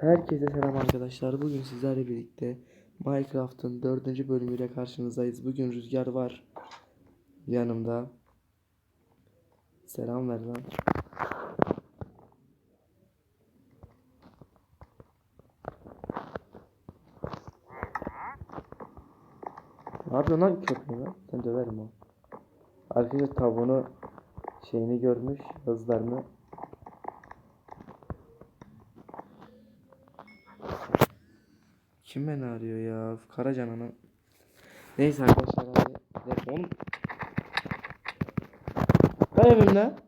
Herkese selam arkadaşlar. Bugün sizlerle birlikte Minecraft'ın dördüncü bölümüyle karşınızdayız. Bugün Rüzgar var yanımda. Selam ver lan. Ne yapıyorsun lan köpeği lan? Sen döverim o. Arkadaşlar tavuğunu şeyini görmüş, hızlarını Kim beni arıyor ya? Karacan ana. Neyse arkadaşlar hadi. Oğlum. Kay evimden.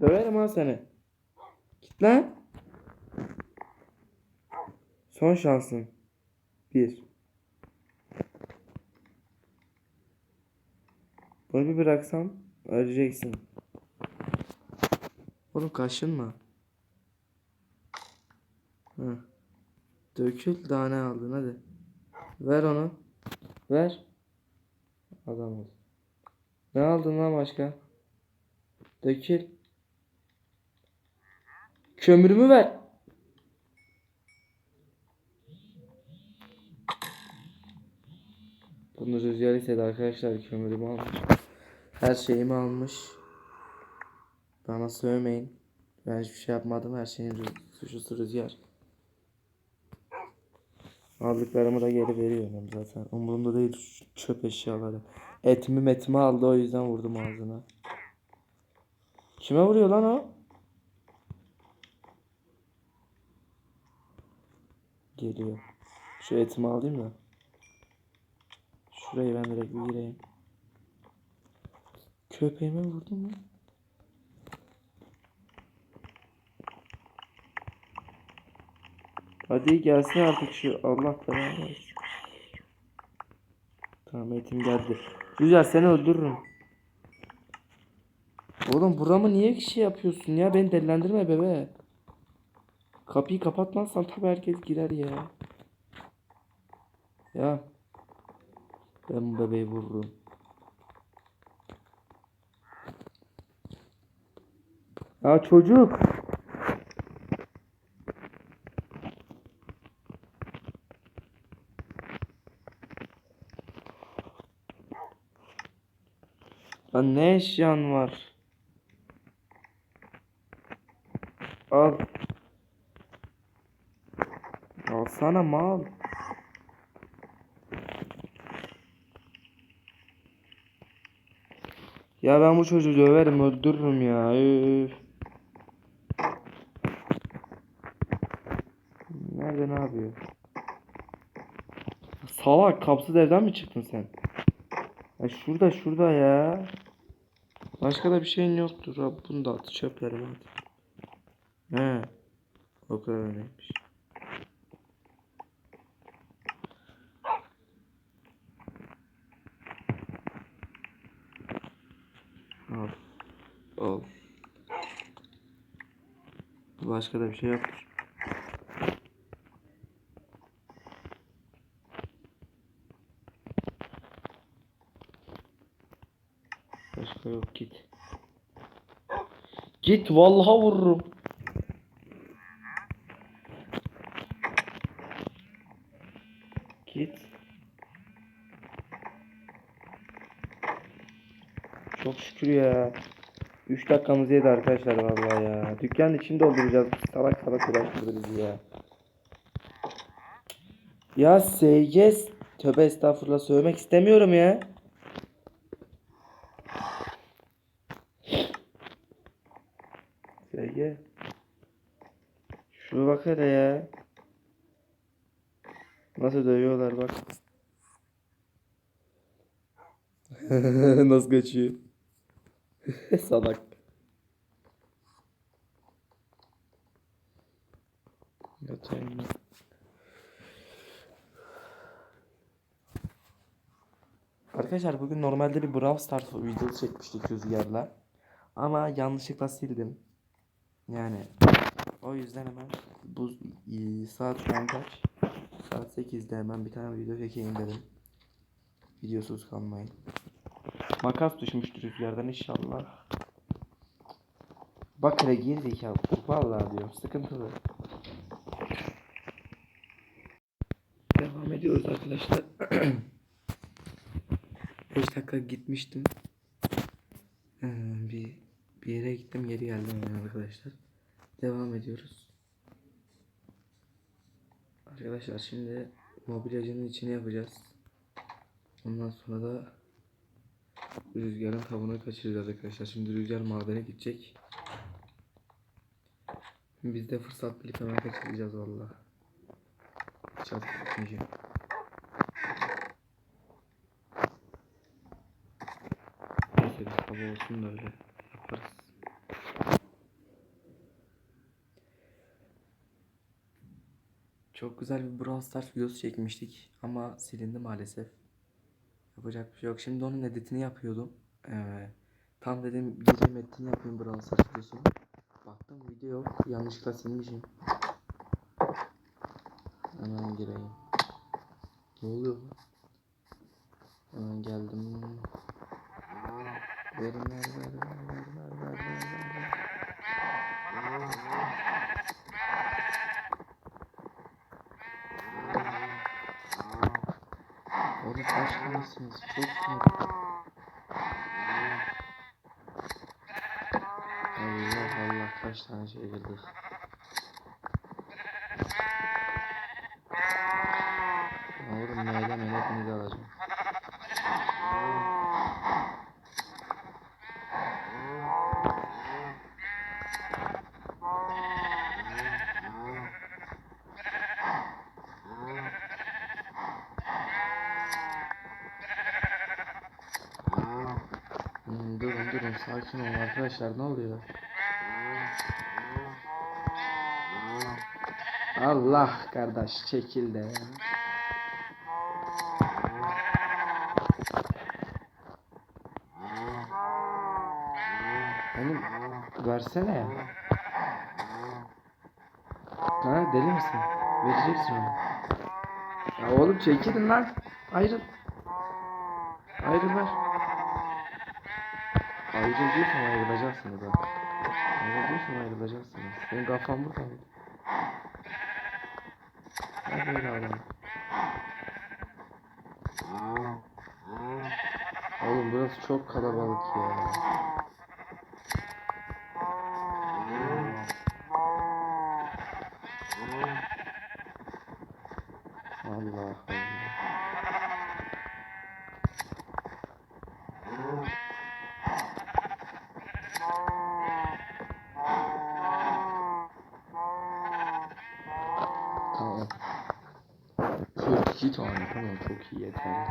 Döverim ha seni. Git lan. Son şansın. Bir. Bunu bir bıraksam öleceksin. Oğlum kaşınma. Hı. Dökül daha ne aldın hadi. Ver onu. Ver. Adam ol. Ne aldın lan başka? Dökül. Kömürümü ver. Bunu rüzgar istedi arkadaşlar kömürümü almış. Her şeyimi almış. Bana sövmeyin. Ben hiçbir şey yapmadım. Her şeyin suçlusu rüzgar. Aldıklarımı da geri veriyorum zaten. Umurumda değil çöp eşyaları. Etimi metimi aldı o yüzden vurdum ağzına. Kime vuruyor lan o? Geliyor. Şu etimi alayım da. Şurayı ben direkt bir gireyim. Köpeğime vurdum mu? Hadi gelsin artık şu Allah belanı. Tamam etim geldi. Rüzgar seni öldürürüm. Oğlum buramı niye şey yapıyorsun ya? Beni delilendirme bebe. Kapıyı kapatmazsan tabi herkes girer ya. Ya. Ben bu bebeği vururum. Ya çocuk. Lan ne eşyan var? Al. Alsana mal. Ya ben bu çocuğu döverim öldürürüm ya. Üf. Nerede ne yapıyor? Salak kapsız evden mi çıktın sen? Ya şurada şurada ya. Başka da bir şeyin yoktur. Abi bunu da at çöplerime at. He. O kadar öyleymiş. Al. Al. Başka da bir şey yoktur. Başka yok git. Git vallahi vururum. Git. Çok şükür ya. 3 dakikamız yedi arkadaşlar vallahi ya. Dükkanın içini dolduracağız. Salak salak uğraştırdı bizi ya. Ya SG tövbe estağfurullah söylemek istemiyorum ya. SG. Şuna bak hele ya. Nasıl dövüyorlar bak. Nasıl kaçıyor? Salak. Yatayım ben. Arkadaşlar bugün normalde bir Brawl Stars videosu çekmiştik Rüzgar'la. Ama yanlışlıkla sildim. Yani o yüzden hemen bu saat şu kaç? Saat 8'de hemen bir tane video çekeyim dedim. Videosuz kalmayın. Makas düşmüştür rüzgardan inşallah. Bak hele geri. Vallahi diyor sıkıntılı. Devam ediyoruz arkadaşlar. 5 dakika gitmiştim. Bir bir yere gittim geri geldim yani arkadaşlar. Devam ediyoruz. Arkadaşlar şimdi mobilyacının içine yapacağız. Ondan sonra da rüzgarın tavuğunu kaçıracağız arkadaşlar. Şimdi rüzgar madene gidecek. Biz de fırsat bilip hemen kaçıracağız valla. Çat gitmeyeceğim. Neyse hava olsun da öyle yaparız. Çok güzel bir Brawl Stars videosu çekmiştik ama silindi maalesef. Yapacak bir şey yok. Şimdi onun editini yapıyordum. Ee, tam dedim gireyim editini yapayım Brawl Stars videosunu. Baktım video yok. Yanlışlıkla silmişim. Hemen gireyim. Ne oluyor? Hemen geldim. Verin ver ver ver ver ver ver ver ver ver. Oğlum kaç tanesiniz? Çok sinir. Allah Allah kaç tane şey girdi. Sakin olun arkadaşlar ne oluyor? Allah kardeş çekil de ya. Oğlum versene ya. Ha deli misin? Vereceksin onu. Ya oğlum çekilin lan. Ayrıl. Ayrıl ver. Ayrıldıysam ayrılacaksınız abi. Ayrıldıysam ayrılacaksınız. Benim kafam burada abi. Ben böyle adam. Oğlum burası çok kalabalık ya. Tamam çok iyi yeterli.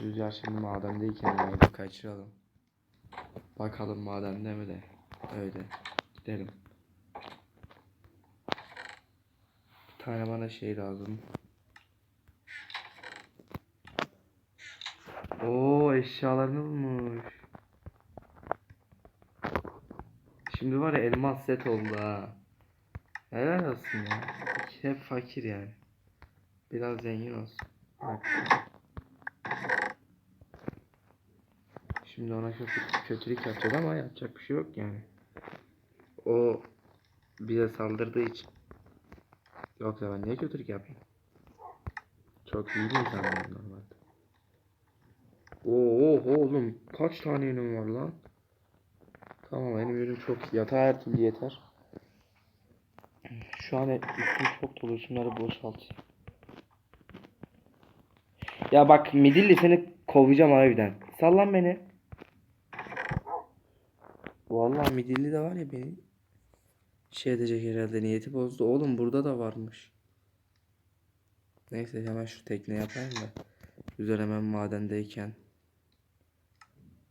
Rüzgar şimdi madendeyken bir kaçıralım. Bakalım madende mi de. Öyle. Gidelim. Bir tane bana şey lazım. Oo eşyalarını bulmuş. Şimdi var ya elmas set oldu ha. Helal olsun ya. Hep fakir yani. Biraz zengin olsun. Bak. Şimdi ona kötü, kötülük yapacağız ama yapacak bir şey yok yani. O bize saldırdığı için. Yoksa ben niye kötülük yapayım? Çok iyi bir insan ben normalde. Oo oğlum kaç tane ürün var lan? Tamam benim ürün çok iyi. Yatağı her yeter. Şu an üstüm çok dolu. Şunları boşalt. Ya bak midilli seni kovacağım evden. Sallan beni. Vallahi midilli de var ya beni şey edecek herhalde niyeti bozdu. Oğlum burada da varmış. Neyse hemen şu tekne yapayım da. Güzel hemen madendeyken.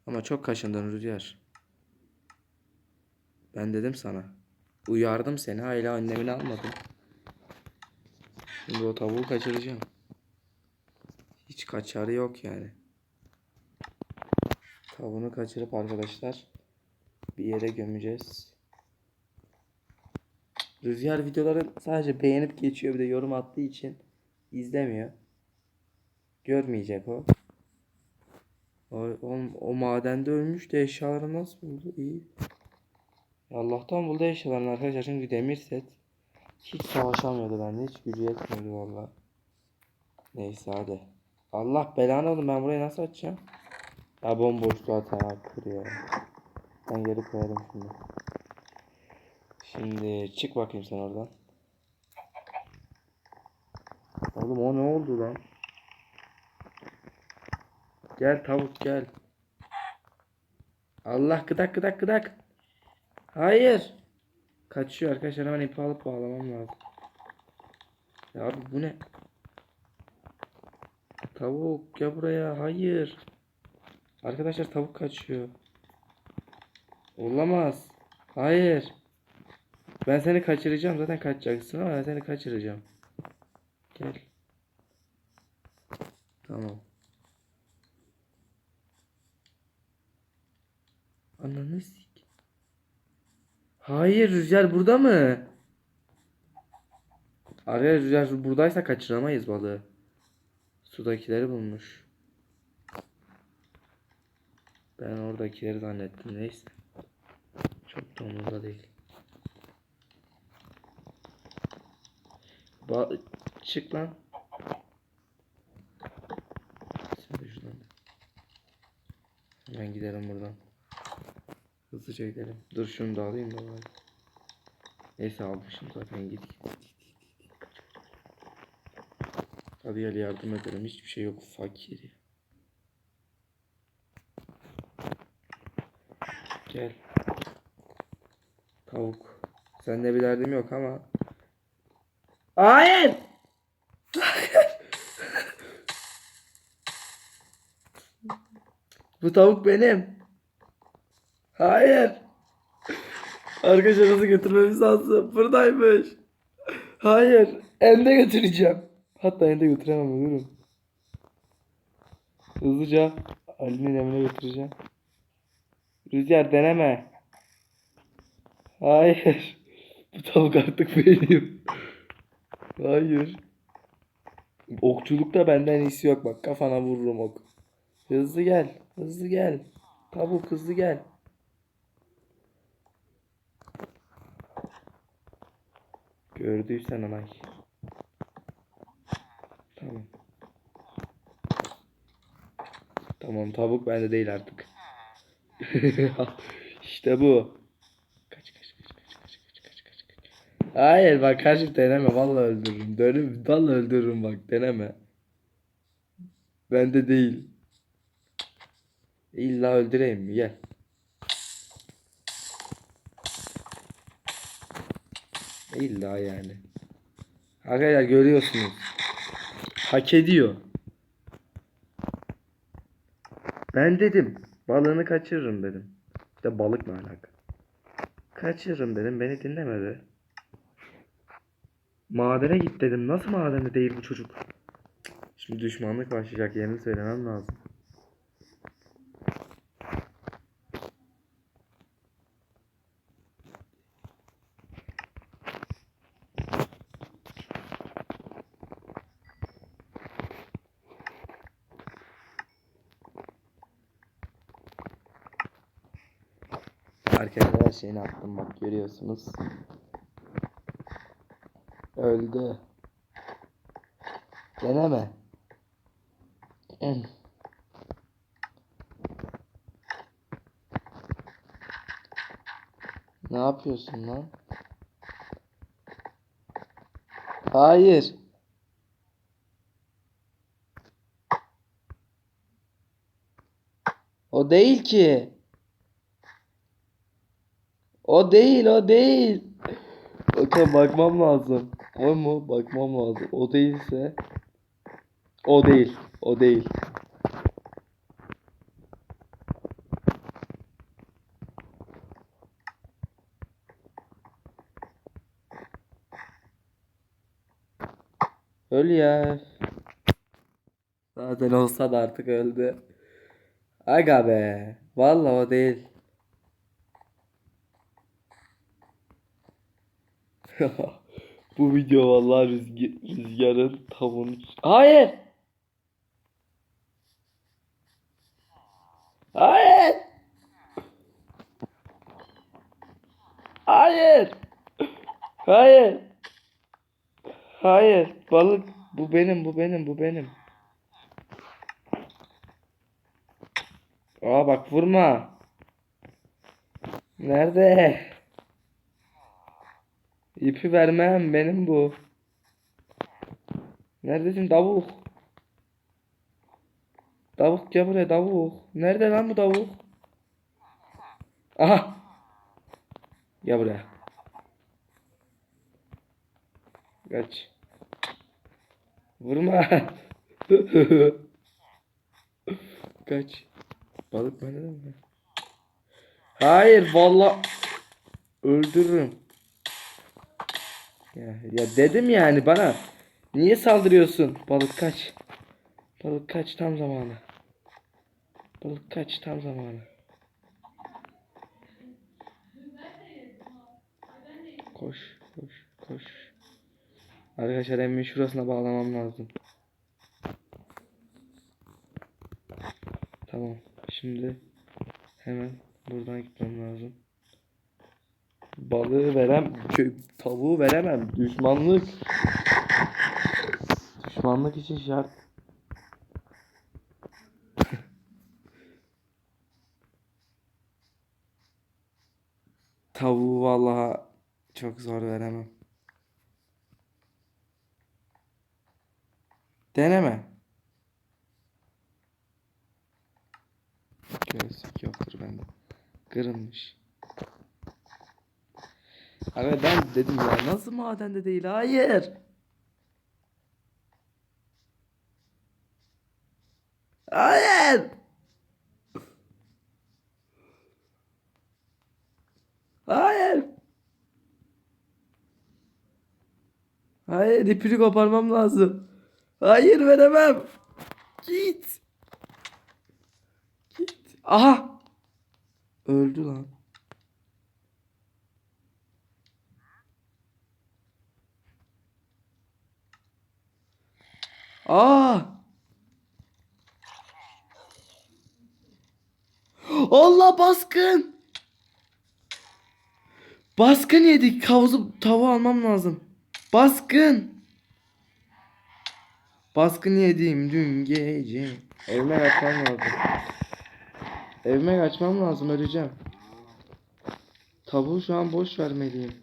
Ama çok kaşındın Rüzgar. Ben dedim sana. Uyardım seni hala önlemini almadın. Şimdi o tavuğu kaçıracağım. Hiç kaçarı yok yani. Tavuğunu kaçırıp arkadaşlar bir yere gömeceğiz. Rüzgar videoları sadece beğenip geçiyor bir de yorum attığı için izlemiyor. Görmeyecek o. O, o, o madende ölmüş de eşyaları nasıl buldu? İyi. Allah'tan buldu eşyalarını arkadaşlar çünkü demir set. Hiç savaşamıyordu bende. Hiç gücü yetmiyordu valla. Neyse hadi. Allah belanı oğlum ben burayı nasıl açacağım? Ya bomboş zaten kır ya. Ben geri koyarım şimdi. Şimdi çık bakayım sen oradan. Oğlum o ne oldu lan? Gel tavuk gel. Allah gıdak gıdak gıdak. Hayır. Kaçıyor arkadaşlar hemen ipi alıp bağlamam lazım. Ya abi bu ne? Tavuk gel buraya. Hayır. Arkadaşlar tavuk kaçıyor. Olamaz. Hayır. Ben seni kaçıracağım. Zaten kaçacaksın ama ben seni kaçıracağım. Gel. Tamam. Ananı. Hayır Rüzgar burada mı? Araya Rüzgar buradaysa kaçıramayız balığı. Sudakileri bulmuş. Ben oradakileri zannettim neyse. Çok da umurda değil. Ba çık lan. De şuradan. Buradan. Hızlıca gidelim. Dur şunu da alayım da bari. Neyse almışım zaten git. Hadi gel yardım edelim. Hiçbir şey yok fakir. ya. Gel. Tavuk. Seninle bir derdim yok ama. Hayır. Bu tavuk benim. Hayır. Arkadaşlar hızlı götürmemiz lazım. Buradaymış. Hayır. Ende götüreceğim. Hatta ende götüremem ölürüm. Hızlıca Ali'nin evine götüreceğim. Rüzgar deneme. Hayır. Bu tavuk artık benim. Hayır. Okçulukta benden iyisi yok bak kafana vururum ok. Hızlı gel. Hızlı gel. Tavuk hızlı gel. Gördüysen anay. Tamam. Tamam tavuk bende değil artık. işte bu. Kaç kaç kaç kaç kaç kaç kaç kaç kaç. Hayır bak karşı deneme vallahi öldürürüm. Dönüp vallahi öldürürüm bak deneme. Bende değil. İlla öldüreyim mi? Gel. İlla yani. Arkadaşlar görüyorsunuz. Hak ediyor. Ben dedim. Balığını kaçırırım dedim. İşte balık ne alaka? Kaçırırım dedim. Beni dinlemedi. Madene git dedim. Nasıl madende değil bu çocuk? Şimdi düşmanlık başlayacak. Yerini söylemem lazım. Arkadaşlar her şeyini attım bak görüyorsunuz. Öldü. Deneme. Ne yapıyorsun lan? Hayır. O değil ki. O değil, o değil. Bakın bakmam lazım. O mu? Bakmam lazım. O değilse. O değil. O değil. Öl ya. Zaten olsa da artık öldü. Aga be. Vallahi o değil. Bu video vallahi rüzg- rüzgarın tavuğunu... Hayır! Hayır! Hayır! Hayır! Hayır balık bu benim bu benim bu benim. Aa bak vurma. Nerede? İpi vermem benim bu. Neredesin tavuk? Tavuk gel buraya tavuk. Nerede lan bu tavuk? Aha. Gel buraya. Kaç. Vurma. Kaç. Balık de mi? Hayır valla öldürürüm. Ya, ya dedim yani bana. Niye saldırıyorsun? Balık kaç. Balık kaç tam zamanı. Balık kaç tam zamanı. Koş koş koş. Arkadaşlar emmi şurasına bağlamam lazım. Tamam. Şimdi hemen buradan gitmem lazım. Balığı verem, kö- tavuğu veremem. Düşmanlık. Düşmanlık için şart. Tavuğu vallahi çok zor veremem. Deneme. Gözlük yoktur bende. Kırılmış. Abi ben dedim ya nasıl madende değil hayır. Hayır. Hayır. Hayır ipini koparmam lazım. Hayır veremem. Git. Git. Aha. Öldü lan. Aa! Allah baskın! Baskın yedik. Havuzu tavuğu almam lazım. Baskın! Baskın yedim dün gece. Evime kaçmam lazım. Evime kaçmam lazım öleceğim. Tavuğu şu an boş vermeliyim.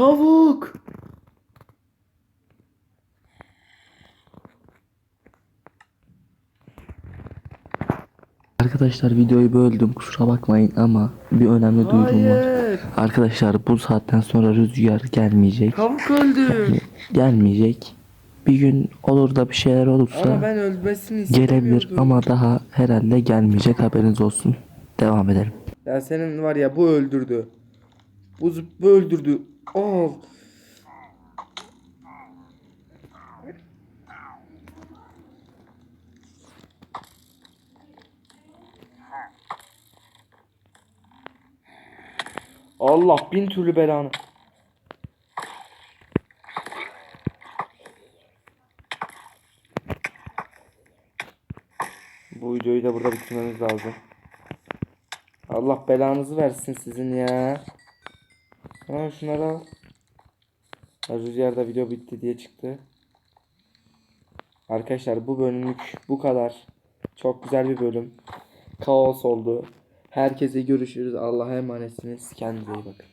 Tavuk! Arkadaşlar videoyu böldüm kusura bakmayın ama bir önemli duyurum var. Arkadaşlar bu saatten sonra rüzgar gelmeyecek. Tavuk öldü! Gelmeyecek. Bir gün olur da bir şeyler Ama olursa ben ölmesini gelebilir ama daha herhalde gelmeyecek haberiniz olsun. Devam edelim. Ya senin var ya bu öldürdü. Bu, bu öldürdü. Al. Allah bin türlü belanı. Bu videoyu da burada bitirmemiz lazım. Allah belanızı versin sizin ya. Ha şunları al. Ha, Rüzgarda video bitti diye çıktı. Arkadaşlar bu bölümlük bu kadar. Çok güzel bir bölüm. Kaos oldu. Herkese görüşürüz. Allah'a emanetsiniz. Kendinize iyi bakın.